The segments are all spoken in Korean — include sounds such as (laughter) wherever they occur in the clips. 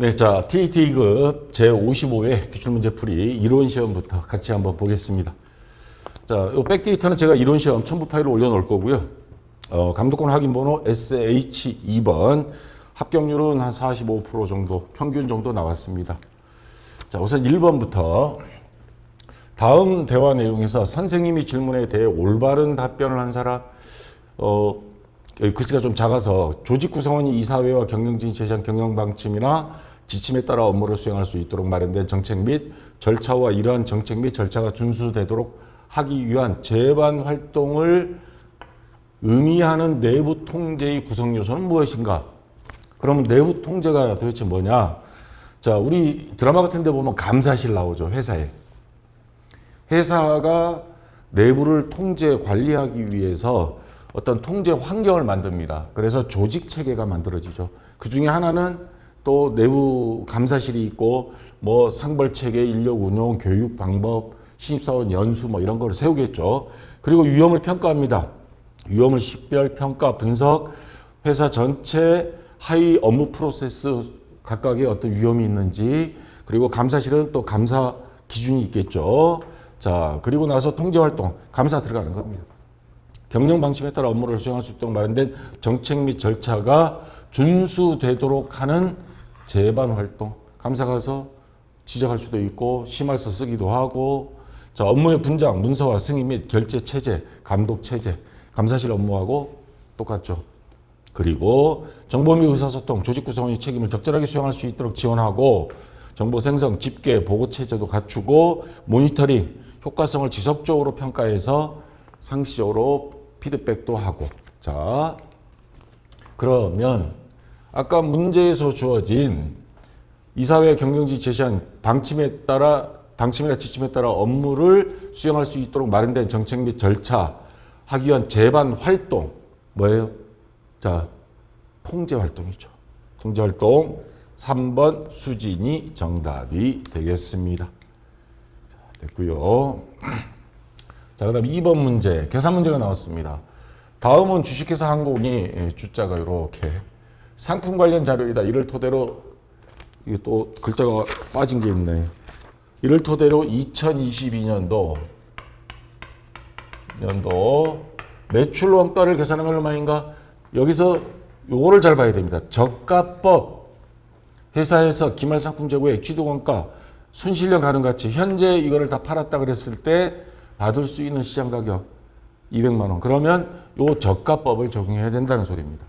네, 자, TT급 제55회 기출문제풀이 이론 시험부터 같이 한번 보겠습니다. 자, 요 백데이터는 제가 이론 시험 첨부 파일을 올려놓을 거고요. 어, 감독권 확인 번호 SH2번, 합격률은 한 45% 정도, 평균 정도 나왔습니다. 자, 우선 1번부터 다음 대화 내용에서 선생님이 질문에 대해 올바른 답변을 한 사람, 어, 글씨가 좀 작아서 조직 구성원이 이사회와 경영진 제시한 경영 방침이나 지침에 따라 업무를 수행할 수 있도록 마련된 정책 및 절차와 이러한 정책 및 절차가 준수되도록 하기 위한 제반 활동을 의미하는 내부 통제의 구성 요소는 무엇인가? 그러면 내부 통제가 도대체 뭐냐? 자, 우리 드라마 같은 데 보면 감사실 나오죠, 회사에. 회사가 내부를 통제 관리하기 위해서 어떤 통제 환경을 만듭니다. 그래서 조직 체계가 만들어지죠. 그 중에 하나는 또 내부 감사실이 있고 뭐 상벌 체계, 인력 운용, 교육 방법, 신입사원 연수 뭐 이런 걸 세우겠죠. 그리고 위험을 평가합니다. 위험을 식별, 평가, 분석, 회사 전체 하위 업무 프로세스 각각의 어떤 위험이 있는지 그리고 감사실은 또 감사 기준이 있겠죠. 자, 그리고 나서 통제 활동, 감사 들어가는 겁니다. 경영 방침에 따라 업무를 수행할 수 있도록 마련된 정책 및 절차가 준수되도록 하는 재반 활동. 감사 가서 지적할 수도 있고 심할서 쓰기도 하고 자, 업무의 분장, 문서화 승인 및 결제 체제, 감독 체제, 감사실 업무하고 똑같죠. 그리고 정보 및 의사소통, 조직 구성원의 책임을 적절하게 수행할 수 있도록 지원하고 정보 생성, 집계, 보고 체제도 갖추고 모니터링, 효과성을 지속적으로 평가해서 상시적으로 피드백도 하고 자 그러면 아까 문제에서 주어진 이사회 경영지 제시한 방침에 따라 방침이나 지침에 따라 업무를 수행할 수 있도록 마련된 정책 및 절차 하기 위한 제반 활동 뭐예요? 자 통제 활동이죠. 통제 활동 3번 수진이 정답이 되겠습니다. 자, 됐고요. 자, 그다음 2번 문제 계산 문제가 나왔습니다. 다음은 주식회사 항공이 예, 주자가 이렇게 상품 관련 자료이다. 이를 토대로 이게 또 글자가 빠진 게 있네. 이를 토대로 2022년도 년도 매출 원가를 계산하면 얼마인가? 여기서 요거를 잘 봐야 됩니다. 저가법 회사에서 기말 상품 재고액 취득 원가 순실령 가능 가치 현재 이거를 다 팔았다 그랬을 때 받을 수 있는 시장 가격 200만 원. 그러면 요 저가법을 적용해야 된다는 소리입니다.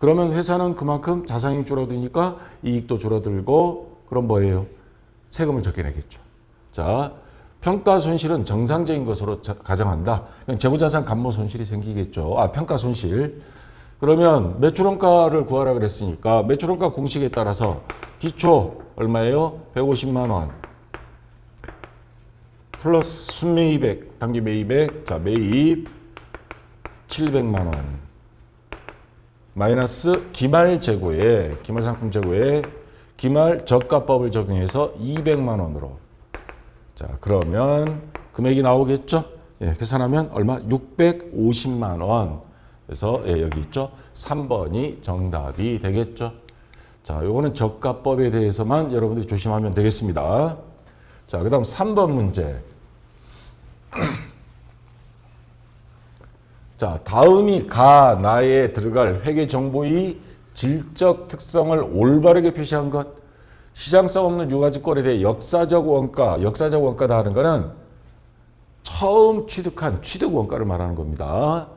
그러면 회사는 그만큼 자산이 줄어드니까 이익도 줄어들고 그럼 뭐예요? 세금을 적게 내겠죠. 자, 평가 손실은 정상적인 것으로 자- 가정한다. 그냥 재무자산 감모 손실이 생기겠죠. 아, 평가 손실. 그러면 매출원가를 구하라 그랬으니까 매출원가 공식에 따라서 기초 얼마예요? 150만 원. 플러스 순매입액, 단기 매입액, 자 매입 700만 원. 마이너스 기말 재고에 기말 상품 재고에 기말 저가법을 적용해서 200만 원으로. 자 그러면 금액이 나오겠죠? 예, 계산하면 얼마? 650만 원. 그래서 예, 여기 있죠? 3번이 정답이 되겠죠? 자, 요거는 저가법에 대해서만 여러분들이 조심하면 되겠습니다. 자, 그 다음 3번 문제. 자, 다음이 가, 나에 들어갈 회계 정보의 질적 특성을 올바르게 표시한 것. 시장성 없는 유가지권에 대해 역사적 원가, 역사적 원가다 하는 거는 처음 취득한 취득 원가를 말하는 겁니다.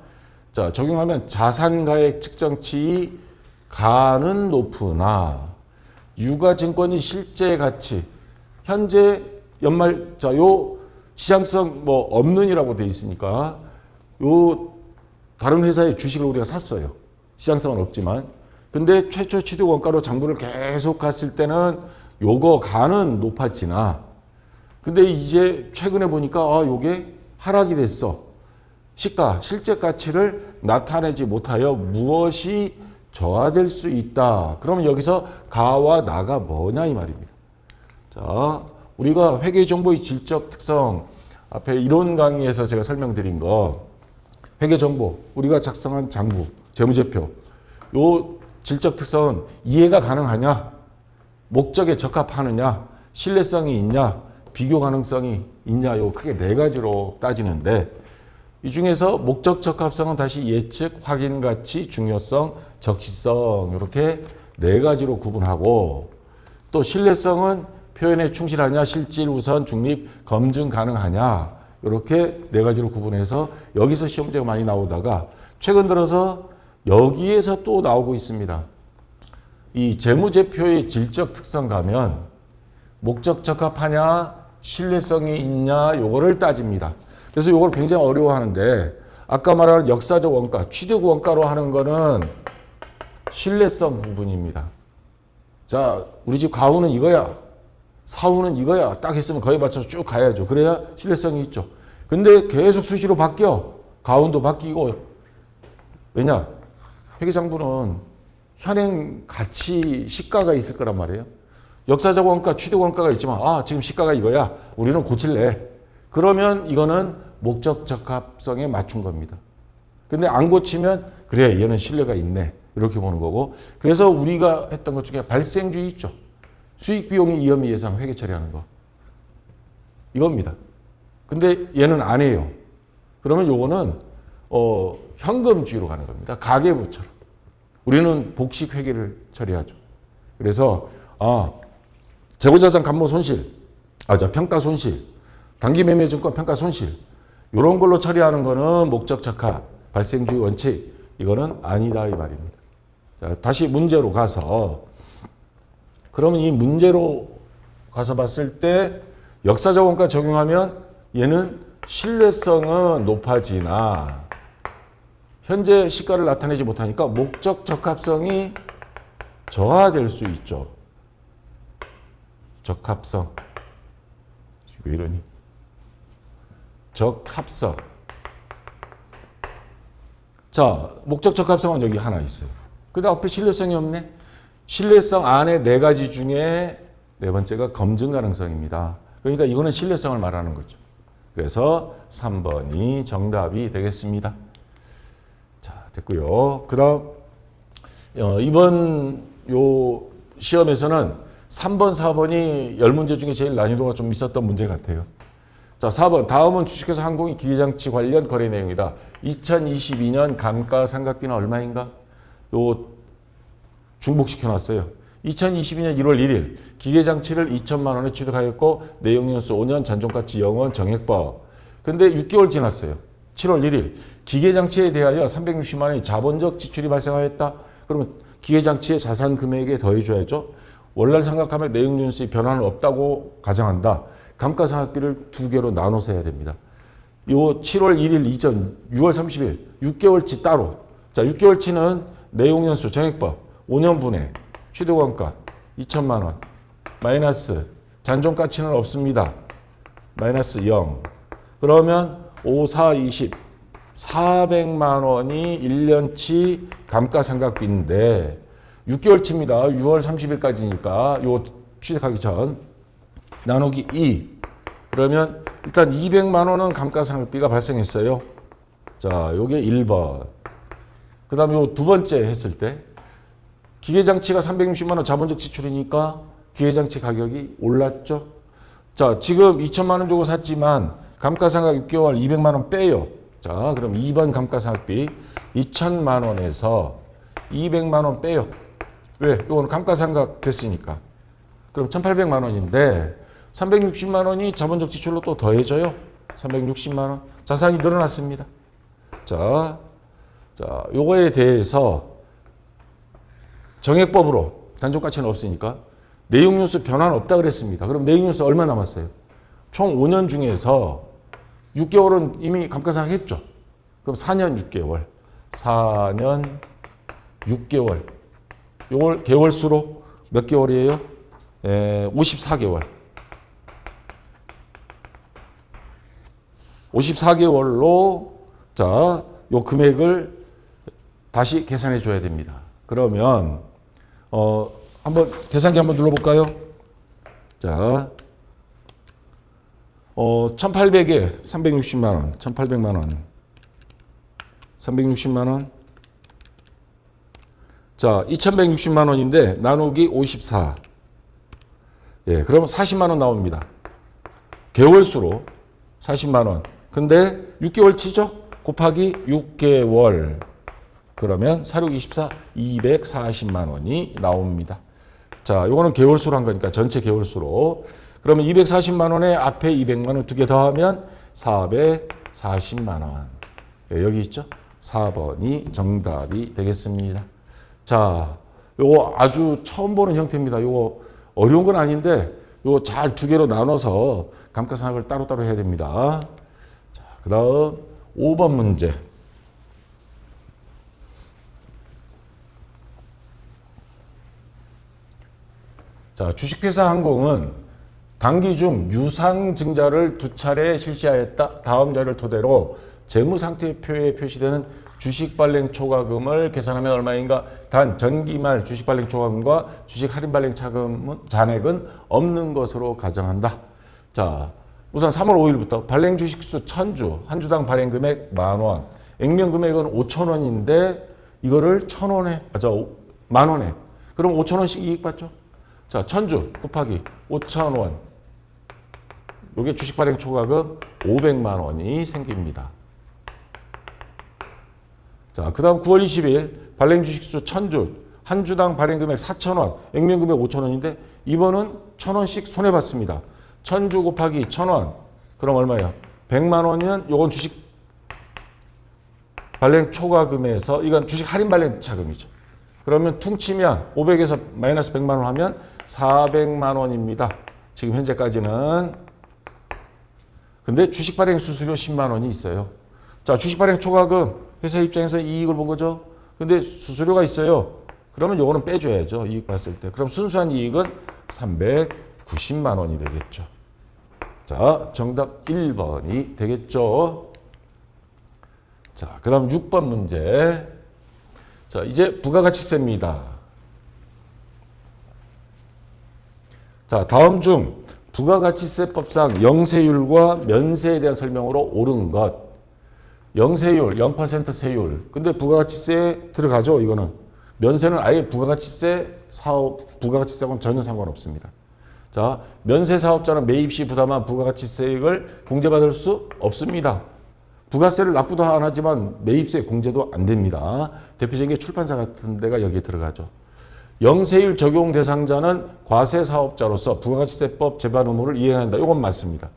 자, 적용하면 자산가액 측정치 가는 높으나 유가증권이 실제 가치 현재 연말 자 요 시장성 뭐 없는이라고 돼 있으니까 요 다른 회사의 주식을 우리가 샀어요. 시장성은 없지만 근데 최초 취득 원가로 장부를 계속 갔을 때는 요거 가는 높았지나 근데 이제 최근에 보니까 아 요게 하락이 됐어. 시가 실제 가치를 나타내지 못하여 무엇이 저하될 수 있다. 그러면 여기서 가와 나가 뭐냐 이 말입니다. 자, 우리가 회계 정보의 질적 특성 앞에 이론 강의에서 제가 설명드린 거 회계 정보 우리가 작성한 장부 재무제표 요 질적 특성은 이해가 가능하냐? 목적에 적합하느냐, 신뢰성이 있냐, 비교 가능성이 있냐, 요 크게 네 가지로 따지는데 이 중에서 목적 적합성은 다시 예측, 확인 가치, 중요성, 적시성 이렇게 네 가지로 구분하고 또 신뢰성은 표현에 충실하냐, 실질 우선, 중립, 검증 가능하냐 이렇게 네 가지로 구분해서 여기서 시험 문제가 많이 나오다가 최근 들어서 여기에서 또 나오고 있습니다. 이 재무제표의 질적 특성 가면 목적 적합하냐, 신뢰성이 있냐 요거를 따집니다. 그래서 요걸 굉장히 어려워하는데 아까 말한 역사적 원가, 취득 원가로 하는 거는 신뢰성 부분입니다. 자, 우리 집 가구는 이거야. 사후는 이거야. 딱 했으면 거기에 맞춰서 쭉 가야죠. 그래야 신뢰성이 있죠. 근데 계속 수시로 바뀌어. 가운도 바뀌고. 왜냐? 회계장부는 현행 가치 시가가 있을 거란 말이에요. 역사적 원가, 취득 원가가 있지만 아 지금 시가가 이거야. 우리는 고칠래. 그러면 이거는 목적 적합성에 맞춘 겁니다. 근데 안 고치면 그래 얘는 신뢰가 있네 이렇게 보는 거고 그래서 우리가 했던 것 중에 발생주의 있죠. 수익 비용의 이염 예상 회계 처리하는 거 이겁니다. 근데 얘는 안 해요. 그러면 요거는 어, 현금주의로 가는 겁니다. 가계부처럼. 우리는 복식 회계를 처리하죠. 그래서 아 재고자산 감모 손실, 아 자 평가 손실, 단기 매매 증권 평가 손실 이런 걸로 처리하는 거는 목적 적합 발생주의 원칙 이거는 아니다 이 말입니다. 자, 다시 문제로 가서 그러면 이 문제로 가서 봤을 때 역사적 원가 적용하면 얘는 신뢰성은 높아지나 현재 시가를 나타내지 못하니까 목적 적합성이 저하될 수 있죠. 적합성. 왜 이러니? 적합성. 자, 목적 적합성은 여기 하나 있어요. 근데 앞에 신뢰성이 없네. 신뢰성 안에 네 가지 중에 네 번째가 검증 가능성입니다. 그러니까 이거는 신뢰성을 말하는 거죠. 그래서 3번이 정답이 되겠습니다. 자, 됐고요. 그다음 어, 이번 요 시험에서는 3번, 4번이 10문제 중에 제일 난이도가 좀 있었던 문제 같아요. 자, 4번. 다음은 주식회사 항공기 기계장치 관련 거래 내용이다. 2022년 감가상각비는 얼마인가? 요 중복시켜 놨어요. 2022년 1월 1일 기계장치를 2천만 원에 취득하였고 내용연수 5년 잔존가치 0원 정액법. 근데 6개월 지났어요. 7월 1일 기계장치에 대하여 360만 원의 자본적 지출이 발생하였다. 그러면 기계장치의 자산 금액에 더해줘야죠. 월날 생각하면 내용연수의 변화는 없다고 가정한다. 감가상각비를 두 개로 나눠서 해야 됩니다. 요 7월 1일 이전 6월 30일 6개월치 따로. 자, 6개월치는 내용연수 정액법 5년 분해 취득원가 2천만 원 마이너스 잔존가치는 없습니다. 마이너스 0. 그러면 5, 4, 20 400만 원이 1년치 감가상각비인데 6개월치입니다. 6월 30일까지니까 요 취득하기 전 나누기 2 그러면 일단 200만 원은 감가상각비가 발생했어요. 자, 요게 1번. 그다음에 요 두 번째 했을 때 기계장치가 360만 원 자본적 지출이니까 기계장치 가격이 올랐죠. 자, 지금 2천만 원 주고 샀지만 감가상각 6개월 200만 원 빼요. 자, 그럼 2번 감가상각비 2천만 원에서 200만 원 빼요. 왜? 이거는 감가상각 됐으니까. 그럼 1,800만 원인데 360만 원이 자본적 지출로 또 더해져요. 360만 원. 자산이 늘어났습니다. 자, 자, 요거에 대해서 정액법으로 단종 가치는 없으니까 내용연수 변화는 없다 그랬습니다. 그럼 내용연수 얼마 남았어요? 총 5년 중에서 6개월은 이미 감가상각 했죠. 그럼 4년 6개월. 4년 6개월. 요걸 개월 수로 몇 개월이에요? 에, 54개월. 54개월로 자, 요 금액을 다시 계산해 줘야 됩니다. 그러면 어 한번 계산기 한번 눌러 볼까요? 자. 어 1,800에 360만 원, 1,800만 원. 360만 원. 자, 2,160만 원인데 나누기 54. 예, 그러면 40만 원 나옵니다. 개월수로 40만 원. 근데 6개월치죠? 곱하기 6개월. 그러면 46, 24, 240만 원이 나옵니다. 자, 요거는 개월수로 한 거니까 전체 개월수로. 그러면 240만 원에 앞에 200만 원 두 개 더하면 440만 원. 예, 여기 있죠? 4번이 정답이 되겠습니다. 자, 요거 아주 처음 보는 형태입니다. 요거 어려운 건 아닌데 요거 잘 두 개로 나눠서 감가상각을 따로따로 해야 됩니다. 자, 그다음 5번 문제. 자, 주식회사 항공은 단기 중 유상 증자를 두 차례 실시하였다. 다음 자료를 토대로 재무 상태표에 표시되는 주식 발행 초과금을 계산하면 얼마인가? 단 전기 말 주식 발행 초과금과 주식 할인 발행 차금은 잔액은 없는 것으로 가정한다. 자, 우선 3월 5일부터 발행 주식수 1000주, 한 주당 발행 금액 만 원, 액면 금액은 5천 원인데 이거를 1,000원에, 아, 저, 만 원에. 그럼 5천 원씩 이익 받죠? 자, 1000주 곱하기 5천 원. 요게 주식 발행 초과금 500만 원이 생깁니다. 자, 그 다음 9월 20일 발행 주식수 1000주, 한 주당 발행 금액 4,000원, 액면 금액 5,000원인데 이번은 1,000원씩 손해 봤습니다. 1000주 곱하기 1,000원, 그럼 얼마예요? 100만 원이면 요건 주식 발행 초과금에서 이건 주식 할인 발행 차금이죠. 그러면 퉁치면 500에서 마이너스 100만 원 하면 400만 원입니다. 지금 현재까지는. 근데 주식 발행 수수료 10만 원이 있어요. 자, 주식 발행 초과금 회사 입장에서 이익을 본 거죠. 근데 수수료가 있어요. 그러면 요거는 빼줘야죠. 이익 봤을 때. 그럼 순수한 이익은 390만 원이 되겠죠. 자, 정답 1번이 되겠죠. 자, 그 다음 6번 문제. 자, 이제 부가가치세입니다. 자, 다음 중 부가가치세법상 영세율과 면세에 대한 설명으로 옳은 것. 영세율, 0% 세율. 근데 부가가치세 들어가죠, 이거는. 면세는 아예 부가가치세 사업, 부가가치세하고는 전혀 상관없습니다. 자, 면세 사업자는 매입 시 부담한 부가가치세액을 공제받을 수 없습니다. 부가세를 납부도 안 하지만 매입세 공제도 안 됩니다. 대표적인 게 출판사 같은 데가 여기에 들어가죠. 영세율 적용 대상자는 과세 사업자로서 부가가치세법 제반 의무를 이행한다. 이건 맞습니다.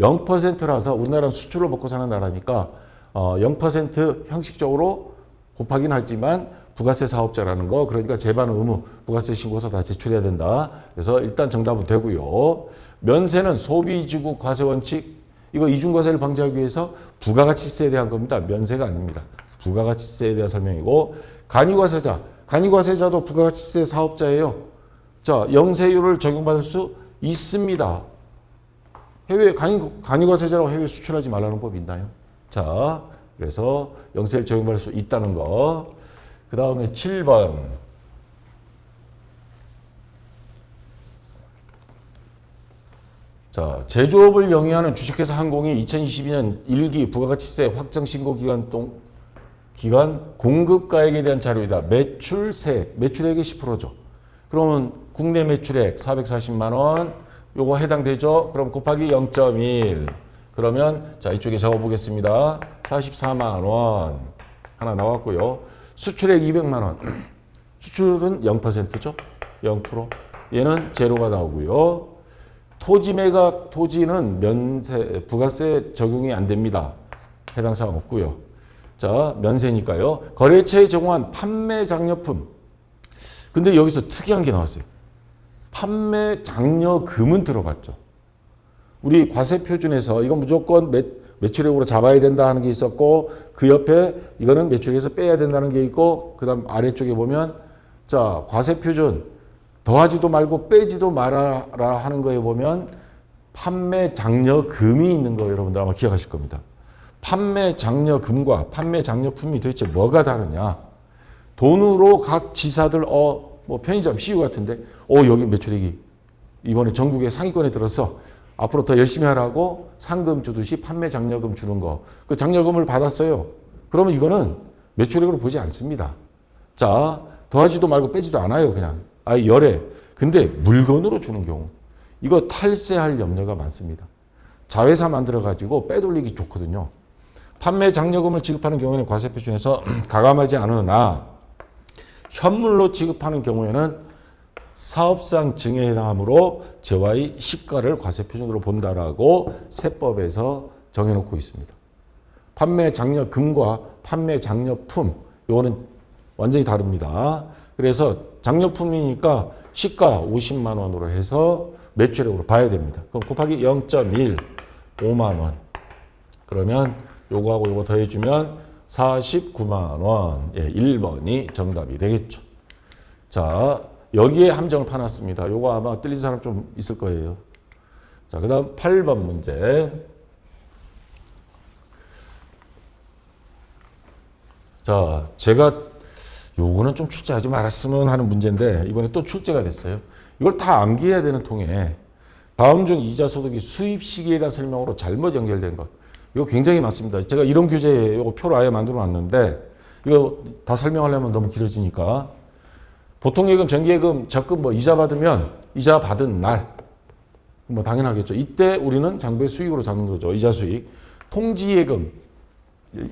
0%라서 우리나라는 수출을 먹고 사는 나라니까 어, 0% 형식적으로 곱하긴 하지만 부가세 사업자라는 거 그러니까 제반 의무 부가세 신고서 다 제출해야 된다. 그래서 일단 정답은 되고요. 면세는 소비지구 과세 원칙 이거 이중과세를 방지하기 위해서 부가가치세에 대한 겁니다. 면세가 아닙니다. 부가가치세에 대한 설명이고 간이과세자 간이과세자도 부가가치세 사업자예요. 자 영세율을 적용받을 수 있습니다. 해외 간이, 간이과세자라고 해외 수출하지 말라는 법이 있나요? 자, 그래서 영세를 적용받을 수 있다는 거. 그 다음에 7번. 자, 제조업을 영위하는 주식회사 항공이 2022년 1기 부가가치세 확정 신고 기간 동 기간 공급가액에 대한 자료이다. 매출세, 매출액이 10%죠. 그러면 국내 매출액 440만 원, 요거 해당되죠? 그럼 곱하기 0.1. 그러면 자 이쪽에 적어보겠습니다. 44만 원 하나 나왔고요. 수출액 200만 원. (clears throat) 수출은 0%죠. 0%. 얘는 제로가 나오고요. 토지 매각 토지는 면세 부가세 적용이 안 됩니다. 해당 사항 없고요. 자 면세니까요. 거래처에 제공한 판매 장려품. 근데 여기서 특이한 게 나왔어요. 판매 장려금은 들어갔죠. 우리 과세 표준에서 이건 무조건 매, 매출액으로 잡아야 된다 하는 게 있었고 그 옆에 이거는 매출액에서 빼야 된다는 게 있고 그다음 아래쪽에 보면 자 과세 표준 더하지도 말고 빼지도 말아라 하는 거에 보면 판매 장려금이 있는 거 여러분들 아마 기억하실 겁니다. 판매 장려금과 판매 장려품이 도대체 뭐가 다르냐? 돈으로 각 지사들 어 뭐 편의점 CU 같은데 어 여기 매출액이 이번에 전국에 상위권에 들어서 앞으로 더 열심히 하라고 상금 주듯이 판매 장려금 주는 거. 그 장려금을 받았어요. 그러면 이거는 매출액으로 보지 않습니다. 자, 더하지도 말고 빼지도 않아요, 그냥. 아, 열에. 근데 물건으로 주는 경우. 이거 탈세할 염려가 많습니다. 자회사 만들어 가지고 빼돌리기 좋거든요. 판매 장려금을 지급하는 경우에는 과세 표준에서 (clears throat) 가감하지 않으나 현물로 지급하는 경우에는 사업상 증여에 해당하므로 재화의 시가를 과세 표준으로 본다라고 세법에서 정해놓고 있습니다. 판매 장려금과 판매 장려품 요거는 완전히 다릅니다. 그래서 장려품이니까 시가 50만 원으로 해서 매출액으로 봐야 됩니다. 그럼 곱하기 0.1 5만 원. 그러면 요거하고 요거 더해주면 49만 원. 예, 1번이 정답이 되겠죠. 자, 여기에 함정을 파놨습니다. 요거 아마 틀린 사람 좀 있을 거예요. 자, 그 다음 8번 문제. 자, 제가 요거는 좀 출제하지 말았으면 하는 문제인데 이번에 또 출제가 됐어요. 이걸 다 암기해야 되는 통에 다음 중 이자 소득이 수입 시기에 대한 설명으로 잘못 연결된 것. 이거 굉장히 많습니다. 제가 이런 교재 요거 표를 아예 만들어 놨는데 이거 다 설명하려면 너무 길어지니까 보통 예금, 정기예금, 적금 뭐 이자 받으면 이자 받은 날. 뭐 당연하겠죠. 이때 우리는 장부의 수익으로 잡는 거죠. 이자 수익. 통지예금.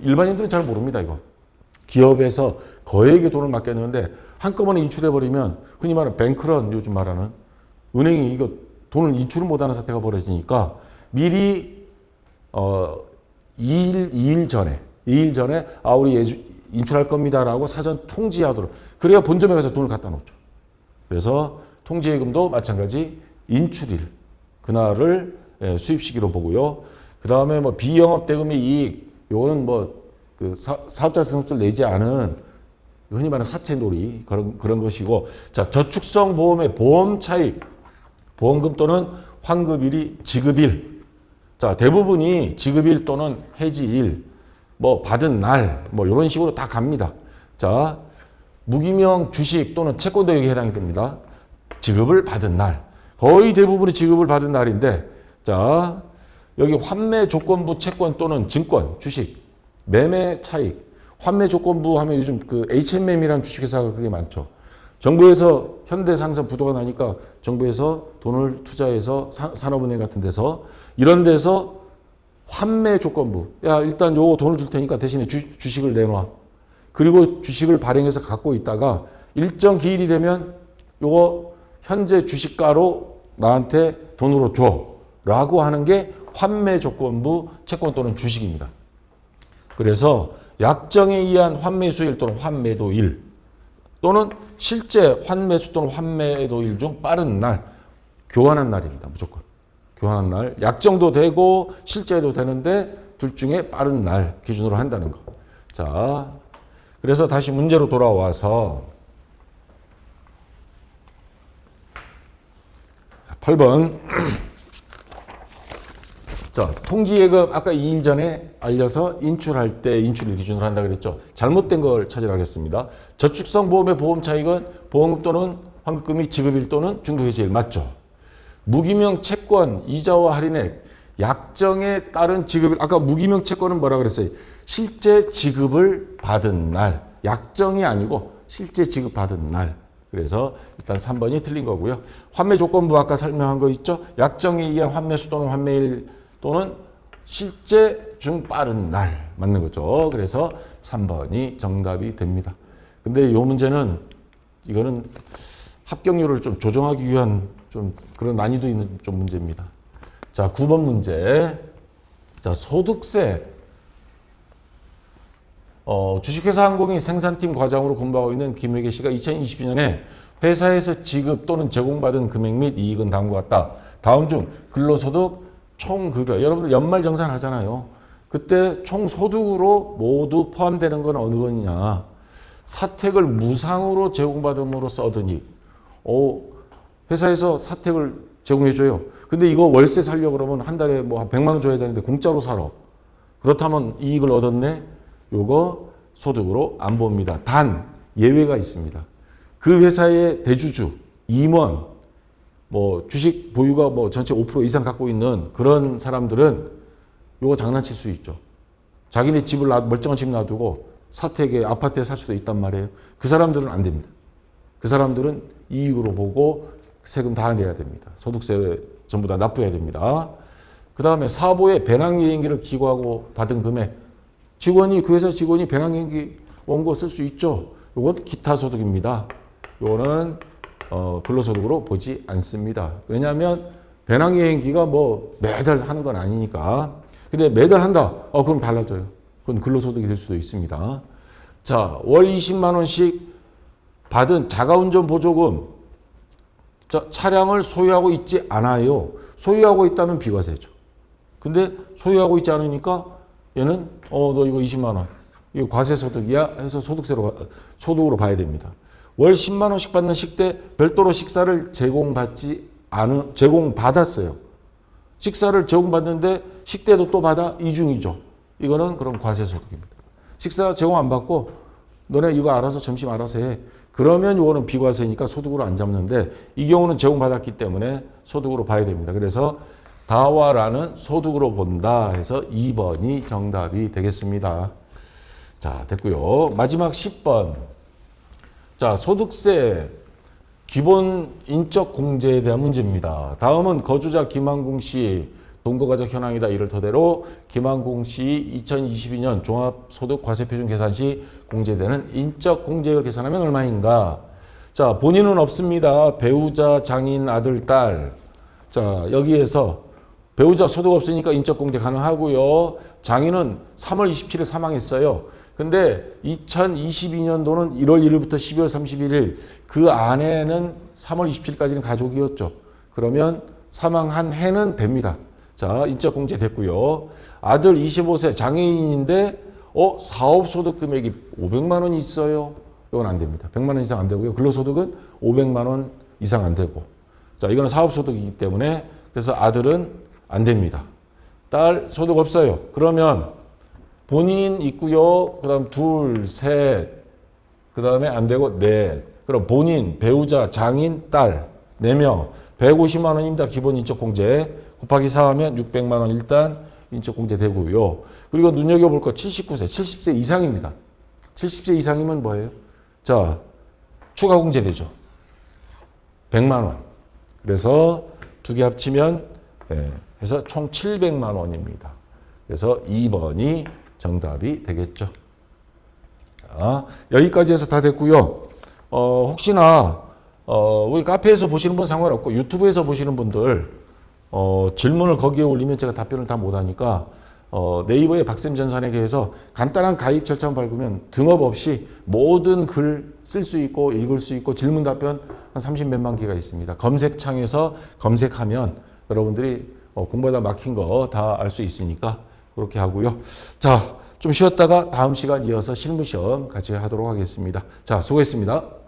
일반인들은 잘 모릅니다, 이거. 기업에서 거액의 돈을 맡겼는데 한꺼번에 인출해 버리면 흔히 말하는 뱅크런 요즘 말하는 은행이 이거 돈을 인출을 못하는 사태가 벌어지니까 미리 어 2일 2일 전에 2일 전에 아 우리 예주, 인출할 겁니다라고 사전 통지하도록. 그래야 본점에 가서 돈을 갖다 놓죠. 그래서 통지예금도 마찬가지 인출일. 그날을 예, 수입 시기로 보고요. 그 다음에 뭐 비영업 대금의 이익. 요거는 뭐 그 사업자 등록증 내지 않은 흔히 말하는 사채 놀이 그런 그런 것이고. 자 저축성 보험의 보험 차익. 보험금 또는 환급일이 지급일 자 대부분이 지급일 또는 해지일 뭐 받은 날 뭐 이런 식으로 다 갑니다. 자 무기명 주식 또는 채권도 여기 해당이 됩니다. 지급을 받은 날. 거의 대부분이 지급을 받은 날인데 자 여기 환매 조건부 채권 또는 증권 주식 매매 차익, 환매 조건부 하면 요즘 그 HMM이라는 주식회사가 그게 많죠. 정부에서 현대상선 부도가 나니까 정부에서 돈을 투자해서 사, 산업은행 같은 데서 이런 데서 환매 조건부. 야, 일단 요거 돈을 줄 테니까 대신에 주, 주식을 내놔. 그리고 주식을 발행해서 갖고 있다가 일정 기일이 되면 요거 현재 주식가로 나한테 돈으로 줘. 라고 하는 게 환매 조건부 채권 또는 주식입니다. 그래서 약정에 의한 환매 수일 또는 환매도일 또는 실제 환매수 또는 환매도일 중 빠른 날 교환한 날입니다. 무조건. 교환한 날. 약정도 되고 실제도 되는데 둘 중에 빠른 날 기준으로 한다는 거. 자. 그래서 다시 문제로 돌아와서 8번 (clears throat) 자, 통지예금 아까 2일 전에 알려서 인출할 때 인출을 기준으로 한다 그랬죠. 잘못된 걸 찾으라겠습니다. 저축성 보험의 보험 차익은 보험금 또는 환급금이 지급일 또는 중도해지일 맞죠. 무기명 채권 이자와 할인액 약정에 따른 지급일 아까 무기명 채권은 뭐라 그랬어요? 실제 지급을 받은 날 약정이 아니고 실제 지급받은 날 그래서 일단 3번이 틀린 거고요. 환매 조건부 아까 설명한 거 있죠? 약정에 의한 환매수 또는 환매일 또는 실제 중 빠른 날 맞는 거죠. 그래서 3번이 정답이 됩니다. 근데 이 문제는 이거는 합격률을 좀 조정하기 위한 좀 그런 난이도 있는 좀 문제입니다. 자, 9번 문제. 자, 소득세. 어, 주식회사 항공이 생산팀 과장으로 근무하고 있는 김회계 씨가 2022년에 회사에서 지급 또는 제공받은 금액 및 이익은 다음과 같다. 다음 중 근로소득 총 급여. 여러분들 연말 정산 하잖아요. 그때 총 소득으로 모두 포함되는 건 어느 거냐. 사택을 무상으로 제공받음으로써 얻은 이익. 오, 회사에서 사택을 제공해줘요. 근데 이거 월세 살려고 그러면 한 달에 뭐 한 100만 원 줘야 되는데 공짜로 살아. 그렇다면 이익을 얻었네? 요거 소득으로 안 봅니다. 단, 예외가 있습니다. 그 회사의 대주주, 임원, 뭐 주식 보유가 뭐 전체 5% 이상 갖고 있는 그런 사람들은 요거 장난칠 수 있죠. 자기네 집을 놔, 멀쩡한 집 놔두고 사택에 아파트에 살 수도 있단 말이에요. 그 사람들은 안 됩니다. 그 사람들은 이익으로 보고 세금 다 내야 됩니다. 소득세 전부 다 납부해야 됩니다. 그 다음에 사보에 배낭여행기를 기고하고 받은 금액. 직원이 그 회사 직원이 배낭여행기 원고 쓸 수 있죠. 이건 기타 소득입니다. 이거는 어, 근로소득으로 보지 않습니다. 왜냐하면 배낭여행기가 뭐 매달 하는 건 아니니까. 근데 매달 한다. 어 그럼 달라져요. 그건 근로소득이 될 수도 있습니다. 자, 월 20만 원씩 받은 자가운전 보조금. 자, 차량을 소유하고 있지 않아요. 소유하고 있다면 비과세죠. 근데 소유하고 있지 않으니까 얘는 어 너 이거 20만 원. 이거 과세 소득이야 해서 소득세로 가- 소득으로 봐야 됩니다. 월 10만 원씩 받는 식대 별도로 식사를 제공받지 않은 제공받았어요. 식사를 제공받는데 식대도 또 받아 이중이죠. 이거는 그럼 과세 소득입니다. 식사 제공 안 받고 너네 이거 알아서 점심 알아서 해. 그러면 이거는 비과세니까 소득으로 안 잡는데 이 경우는 제공받았기 때문에 소득으로 봐야 됩니다. 그래서 다와 라는 소득으로 본다 해서 2번이 정답이 되겠습니다. 자, 됐고요. 마지막 10번. 자, 소득세 기본 인적 공제에 대한 문제입니다. 다음은 거주자 김한궁 씨 동거가족 현황이다 이를 토대로 김한궁 씨 2022년 종합소득과세표준 계산 시 공제되는 인적 공제액을 계산하면 얼마인가? 자, 본인은 없습니다. 배우자, 장인, 아들, 딸. 자, 여기에서 배우자 소득 없으니까 인적 공제 가능하고요. 장인은 3월 27일 사망했어요. 근데 2022년도는 1월 1일부터 12월 31일 그 안에는 3월 27일까지는 가족이었죠. 그러면 사망한 해는 됩니다. 자, 인적 공제 됐고요. 아들 25세 장애인인데 어, 사업 소득 금액이 500만 원 있어요. 이건 안 됩니다. 100만 원 이상 안 되고요. 근로소득은 500만 원 이상 안 되고. 자, 이거는 사업 소득이기 때문에 그래서 아들은 안 됩니다. 딸 소득 없어요. 그러면 본인 있고요. 그다음 둘, 셋. 그다음에 안 되고 넷. 그럼 본인, 배우자, 장인, 딸네 명. 150만 원입니다. 기본 인적 공제. 곱하기 4 하면 600만 원 일단 인적 공제 되고요. 그리고 눈여겨 볼 거 79세, 70세 이상입니다. 70세 이상이면 뭐예요? 자, 추가 공제 되죠. 100만 원. 그래서 두 개 합치면 예, 해서 총 700만 원입니다. 그래서 2번이 정답이 되겠죠. 자, 여기까지 해서 다 됐고요. 어, 혹시나 어, 우리 카페에서 보시는 분 상관없고 유튜브에서 보시는 분들 어, 질문을 거기에 올리면 제가 답변을 다 못하니까 어, 네이버의 박쌤 전산에게 해서 간단한 가입 절차만 밟으면 등업 없이 모든 글 쓸 수 있고 읽을 수 있고 질문 답변 한 30 몇만 개가 있습니다. 검색창에서 검색하면 여러분들이 어, 공부하다 막힌 거 다 알 수 있으니까 그렇게 하고요. 자, 좀 쉬었다가 다음 시간 이어서 실무 시험 같이 하도록 하겠습니다. 자, 수고했습니다.